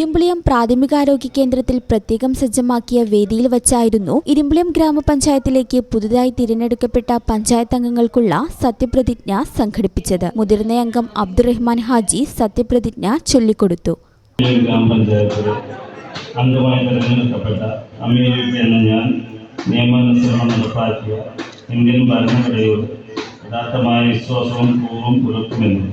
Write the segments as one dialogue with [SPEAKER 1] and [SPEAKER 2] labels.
[SPEAKER 1] ഇരുമ്പുളിയം പ്രാഥമികാരോഗ്യ കേന്ദ്രത്തിൽ പ്രത്യേകം സജ്ജമാക്കിയ വേദിയിൽ വച്ചായിരുന്നു ഇരുമ്പുളിയം ഗ്രാമപഞ്ചായത്തിലേക്ക് പുതുതായി തിരഞ്ഞെടുക്കപ്പെട്ട പഞ്ചായത്ത് അംഗങ്ങൾക്കുള്ള സത്യപ്രതിജ്ഞ സംഘടിപ്പിച്ചത്. മുതിർന്ന അംഗം അബ്ദുറഹ്മാൻ ഹാജി സത്യപ്രതിജ്ഞ ചൊല്ലിക്കൊടുത്തു.
[SPEAKER 2] അംഗമായി നടപ്പാക്കിയ ഇന്ത്യൻ ഭരണഘടനയോട് യഥാർത്ഥമായ വിശ്വാസവും പൂർവം പുലർത്തുമെന്നും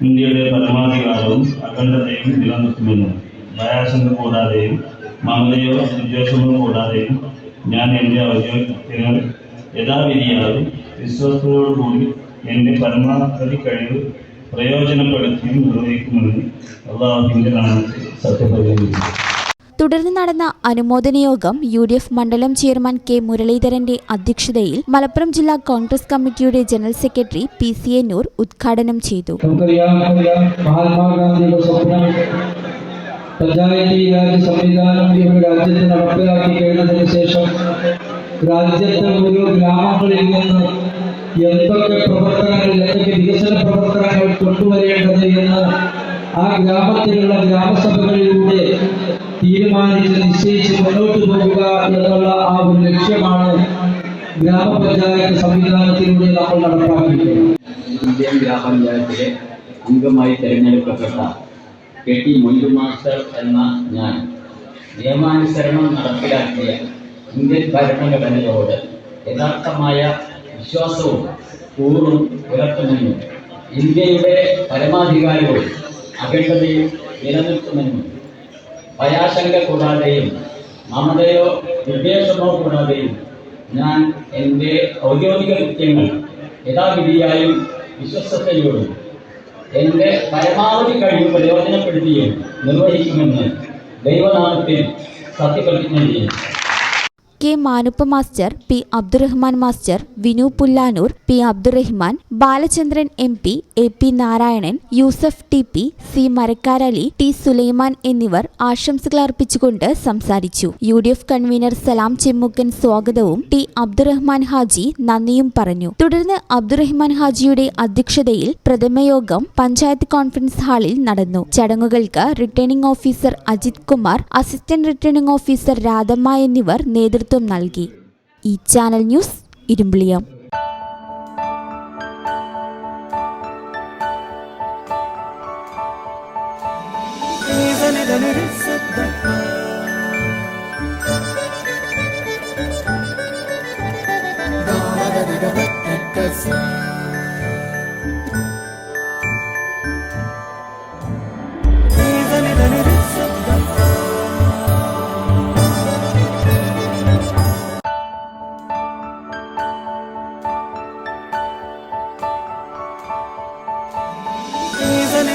[SPEAKER 2] ഇന്ത്യയുടെ പരമാധികാരവും അഖണ്ഡതയും നിലനിർത്തുമെന്നും ഭയാശങ്ക കൂടാതെയും മമതയോ വിദ്വേഷമോ കൂടാതെയും ഞാൻ എന്റെ ഔദ്യോഗിക യഥാവിധിയായും വിശ്വാസത്തോടുകൂടി എന്റെ പരമാവധി കഴിവ് പ്രയോജനപ്പെടുത്തിയും നിർവഹിക്കുമെന്ന് അള്ളാഹുവിന്റെ നാമത്തിൽ സത്യപ്രതിജ്ഞ
[SPEAKER 1] തുടർന്ന് നടന്ന അനുമോദന യോഗം യു ഡി എഫ് മണ്ഡലം ചെയർമാൻ കെ മുരളീധരന്റെ അധ്യക്ഷതയിൽ മലപ്പുറം ജില്ലാ കോൺഗ്രസ് കമ്മിറ്റിയുടെ general secretary P C A Noor ഉദ്ഘാടനം ചെയ്തു.
[SPEAKER 3] എന്തൊക്കെ പ്രവർത്തനങ്ങൾ എന്തൊക്കെ വികസന പ്രവർത്തനങ്ങൾ കൊണ്ടുവരേണ്ടത് എന്ന് ആ ഗ്രാമത്തിലുള്ള ഗ്രാമസഭകളിലൂടെ തീരുമാനിച്ച് നിശ്ചയിച്ച് മുന്നോട്ട് പോകുക എന്നുള്ള ആ ഒരു ലക്ഷ്യമാണ് ഗ്രാമപഞ്ചായത്ത് സംവിധാനത്തിലൂടെ നമ്മൾ നടപ്പാക്കിയിട്ടുള്ളത്
[SPEAKER 4] ഇന്ത്യൻ ഗ്രാമപഞ്ചായത്തിലെ അംഗമായി തിരഞ്ഞെടുക്കപ്പെട്ട കെ ടി മൊയ്തു മാസ്റ്റർ എന്ന ഞാൻ നിയമാനുസരണം നടപ്പിലാക്കിയ ഇന്ത്യൻ ഭരണഘടനയോട് യഥാർത്ഥമായ വിശ്വാസവും കൂറും പുലർത്തുമെന്നും ഇന്ത്യയുടെ പരമാധികാരവും അഖണ്ഡതയും നിലനിൽക്കുമെന്നും ഭയാശങ്ക കൂടാതെയും മമതയോ വിദ്വേഷമോ കൂടാതെയും ഞാൻ എന്റെ ഔദ്യോഗിക കൃത്യങ്ങൾ യഥാവിധിയായും വിശ്വസ്തയോടും എന്റെ പരമാവധി കഴിവ് പ്രയോജനപ്പെടുത്തിയും നിർവഹിക്കുമെന്ന് ദൈവനാമത്തിൽ സത്യപ്രതിജ്ഞ ചെയ്യുന്നു.
[SPEAKER 1] K Manuppa master P Abdurahman master Vinu Pullanur P Abdurahman Balachandran M P A P Narayanan Yusuf T P C Marakkarali T Sulaiman എന്നിവർ ആശംസകൾ അർപ്പിച്ചുകൊണ്ട് സംസാരിച്ചു. U D F convener Salam Chemmukkan സ്വാഗതവും ടി അബ്ദുറഹ്മാൻ ഹാജി നന്ദിയും പറഞ്ഞു. തുടർന്ന് അബ്ദുറഹ്മാൻ ഹാജിയുടെ അധ്യക്ഷതയിൽ പ്രഥമയോഗം പഞ്ചായത്ത് കോൺഫറൻസ് ഹാളിൽ നടന്നു. ചടങ്ങുകൾക്ക് returning officer Ajith Kumar assistant returning officer Radhamma എന്നിവർ നേതൃത്വം നൽകി. ഈ channel news Irumbiliyam.